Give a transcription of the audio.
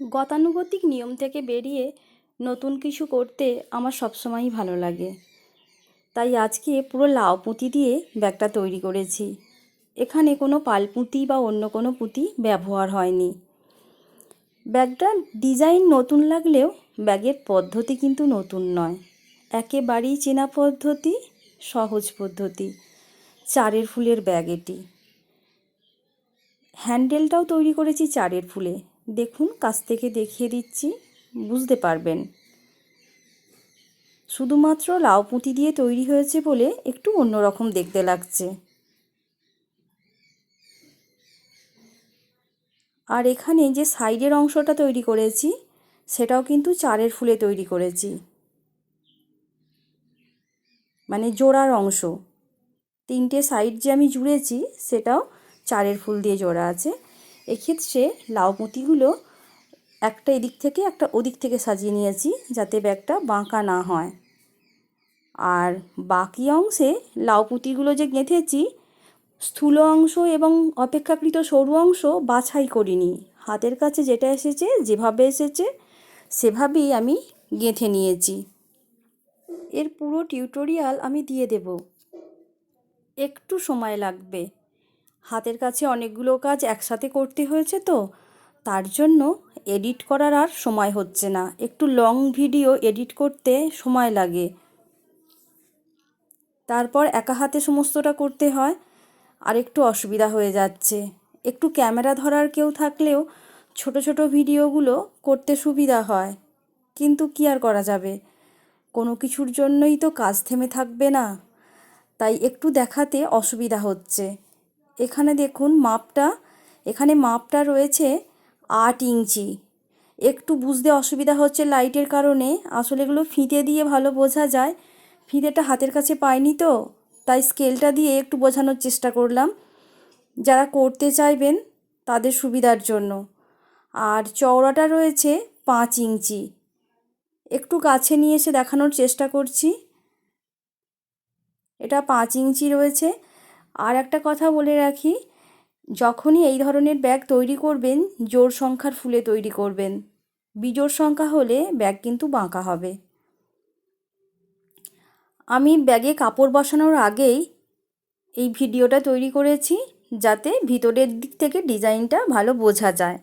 গতানুগতিক নিয়ম থেকে বেরিয়ে নতুন কিছু করতে আমার সবসময়ই ভালো লাগে। তাই আজকে পুরো লাউ পুঁতি দিয়ে ব্যাগটা তৈরি করেছি। এখানে কোনো পাল পুঁতি বা অন্য কোনো পুঁতি ব্যবহার হয়নি। ব্যাগটার ডিজাইন নতুন লাগলেও ব্যাগের পদ্ধতি কিন্তু নতুন নয়। একেবারেই চেনা পদ্ধতি, সহজ পদ্ধতি। চারের ফুলের ব্যাগ এটি। হ্যান্ডেলটাও তৈরি করেছি চারের ফুলে। দেখুন, কাছ থেকে দেখিয়ে দিচ্ছি, বুঝতে পারবেন। শুধুমাত্র লাউ পুঁতি দিয়ে তৈরি হয়েছে বলে একটু অন্যরকম দেখতে লাগছে। আর এখানে যে সাইডের অংশটা তৈরি করেছি, সেটাও কিন্তু চারের ফুলে তৈরি করেছি। মানে জোড়ার অংশ। তিনটে সাইড যে আমি জুড়েছি, সেটাও চারের ফুল দিয়ে জোড়া আছে। এক্ষেত্রে লাউ পুঁতিগুলো একটা এদিক থেকে, একটা ওদিক থেকে সাজিয়ে নিয়েছি যাতে ব্যাগটা বাঁকা না হয়। আর বাকি অংশে লাউ পুঁতিগুলো যে গেঁথেছি, স্থূল অংশ এবং অপেক্ষাকৃত সরু অংশ বাছাই করিনি। হাতের কাছে যেটা এসেছে, যেভাবে এসেছে, সেভাবেই আমি গেঁথে নিয়েছি। এর পুরো টিউটোরিয়াল আমি দিয়ে দেব। একটু সময় লাগবে। হাতের কাছে অনেকগুলো কাজ একসাথে করতে হয়েছে তো, তার জন্য এডিট করার আর সময় হচ্ছে না। একটু লং ভিডিও এডিট করতে সময় লাগে। তারপর একা হাতে সমস্তটা করতে হয়, আর একটু অসুবিধা হয়ে যাচ্ছে। একটু ক্যামেরা ধরার কেউ থাকলেও ছোট ছোট ভিডিওগুলো করতে সুবিধা হয়, কিন্তু কি আর করা যাবে? কোনো কিছুর জন্যই তো কাজ থেমে থাকবে না, তাই একটু দেখাতে অসুবিধা হচ্ছে। এখানে দেখুন মাপটা, এখানে মাপটা রয়েছে আট ইঞ্চি। একটু বুঝতে অসুবিধা হচ্ছে লাইটের কারণে, আসলে এগুলো ফিতে দিয়ে ভালো বোঝা যায়। ফিতেটা হাতের কাছে পাইনি তো, তাই স্কেলটা দিয়ে একটু বোঝানোর চেষ্টা করলাম। যারা করতে চাইবেন তাদের সুবিধার জন্য। আর চওড়াটা রয়েছে পাঁচ ইঞ্চি। একটু কাছে নিয়ে এসে দেখানোর চেষ্টা করছি। এটা পাঁচ ইঞ্চি রয়েছে। আর একটা কথা বলে রাখি, যখনই এই ধরনের ব্যাগ তৈরি করবেন, জোর সংখ্যার ফুলে তৈরি করবেন। বিজোড় সংখ্যা হলে ব্যাগ কিন্তু বাঁকা হবে। আমি ব্যাগে কাপড় বসানোর আগেই এই ভিডিওটা তৈরি করেছি, যাতে ভিতরের দিক থেকে ডিজাইনটা ভালো বোঝা যায়।